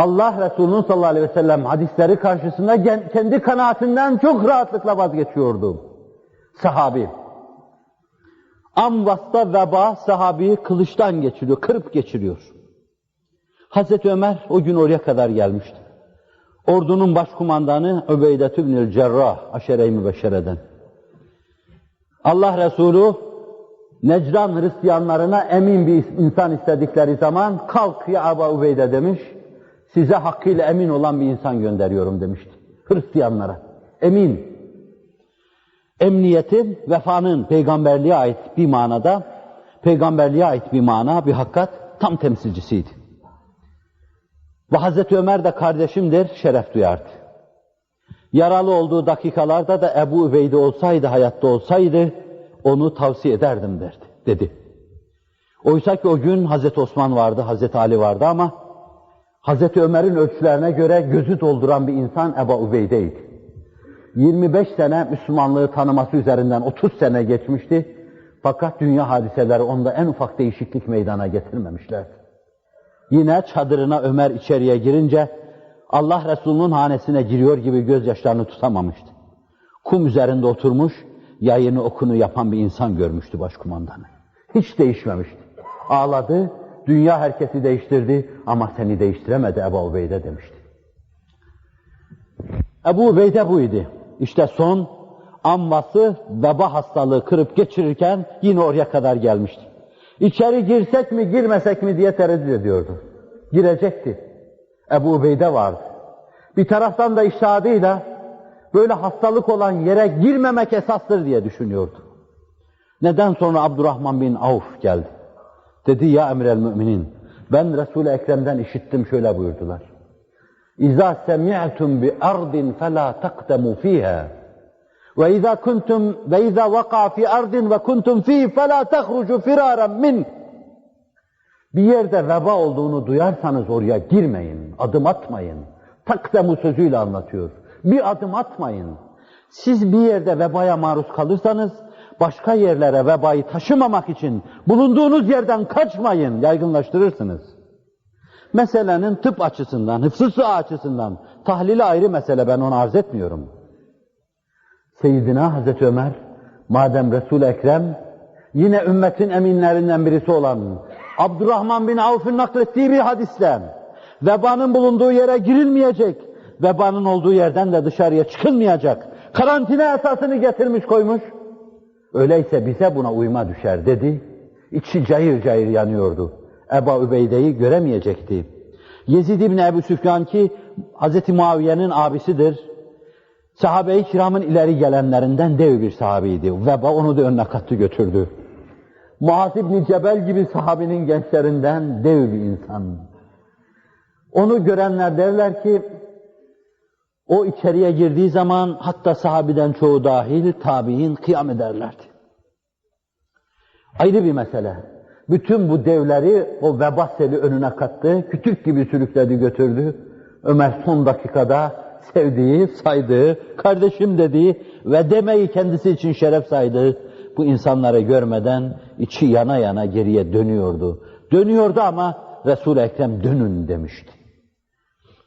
Allah Resulü'nün sallallahu aleyhi ve sellem hadisleri karşısında kendi kanaatinden çok rahatlıkla vazgeçiyordu. Sahabi. Amvas'ta veba sahabiyi kılıçtan geçiriyor, kırıp geçiriyor. Hazreti Ömer o gün oraya kadar gelmişti. Ordunun başkumandanı Übeydet İbnül Cerrah, aşere-i mübeşşereden. Allah Resulü Necran Hristiyanlarına emin bir insan istedikleri zaman kalk ya Aba Ubeyde demiş, size hakkıyla emin olan bir insan gönderiyorum demişti. Hristiyanlara. Emin. Emniyetin, vefanın peygamberliğe ait bir manada, peygamberliğe ait bir mana, bir hakikat tam temsilcisiydi. Ve Hazreti Ömer de kardeşimdir, şeref duyardı. Yaralı olduğu dakikalarda da Ebu Übeyde olsaydı, hayatta olsaydı, onu tavsiye ederdim derdi, dedi. Oysa ki o gün Hazreti Osman vardı, Hazreti Ali vardı ama Hazreti Ömer'in ölçülerine göre gözü dolduran bir insan Ebu Übeyde'ydi. 25 sene Müslümanlığı tanıması üzerinden 30 sene geçmişti. Fakat dünya hadiseleri onda en ufak değişiklik meydana getirmemişlerdi. Yine çadırına Ömer içeriye girince Allah Resulü'nün hanesine giriyor gibi gözyaşlarını tutamamıştı. Kum üzerinde oturmuş, yayını okunu yapan bir insan görmüştü başkumandanı. Hiç değişmemişti. Ağladı, dünya herkesi değiştirdi ama seni değiştiremedi Ebu Ubeyde demişti. Ebu Ubeyde buydu. İşte son amması veba hastalığı kırıp geçirirken yine oraya kadar gelmişti. İçeri girsek mi girmesek mi diye tereddüt ediyordu. Girecekti. Ebu Ubeyde vardı. Bir taraftan da iştihadıyla böyle hastalık olan yere girmemek esastır diye düşünüyordu. Neden sonra Abdurrahman bin Avf geldi. Dedi ya emrel müminin ben Resul-i Ekrem'den işittim şöyle buyurdular. İza semi'tum bi ardin fela taqdemu fiha. Ve iza kuntum ve iza vaka fi ardin ve kuntum fi fela tahrucu firaran min. Bir yerde veba olduğunu duyarsanız oraya girmeyin, adım atmayın. Takdemu sözüyle anlatıyor. Bir adım atmayın. Siz bir yerde vebaya maruz kalırsanız başka yerlere vebayı taşımamak için bulunduğunuz yerden kaçmayın, yaygınlaştırırsınız. Meselenin tıp açısından, hıfzı açısından tahlili ayrı mesele ben onu arz etmiyorum. Seyyidina Hazreti Ömer, madem Resul-i Ekrem, yine ümmetin eminlerinden birisi olan Abdurrahman bin Avf'ın naklettiği bir hadiste, vebanın bulunduğu yere girilmeyecek, vebanın olduğu yerden de dışarıya çıkılmayacak, karantina esasını getirmiş koymuş, öyleyse bize buna uyma düşer dedi, içi cayır cayır yanıyordu. Ebu Übeyde'yi göremeyecekti. Yezid İbni Ebu Süfyan ki Hz. Muaviye'nin abisidir. Sahabe-i kiramın ileri gelenlerinden dev bir sahabeydi. Veba onu da önüne kattı götürdü. Muaz İbni Cebel gibi sahabinin gençlerinden dev bir insan. Onu görenler derler ki, o içeriye girdiği zaman hatta sahabiden çoğu dahil tabi'in kıyam ederlerdi. Ayrı bir mesele. Bütün bu devleri o veba seli önüne kattı, kütük gibi sürükledi götürdü. Ömer son dakikada sevdiği, saydığı, kardeşim dediği ve demeyi kendisi için şeref saydığı bu insanları görmeden içi yana yana geriye dönüyordu. Dönüyordu ama Resul-i Ekrem dönün demişti.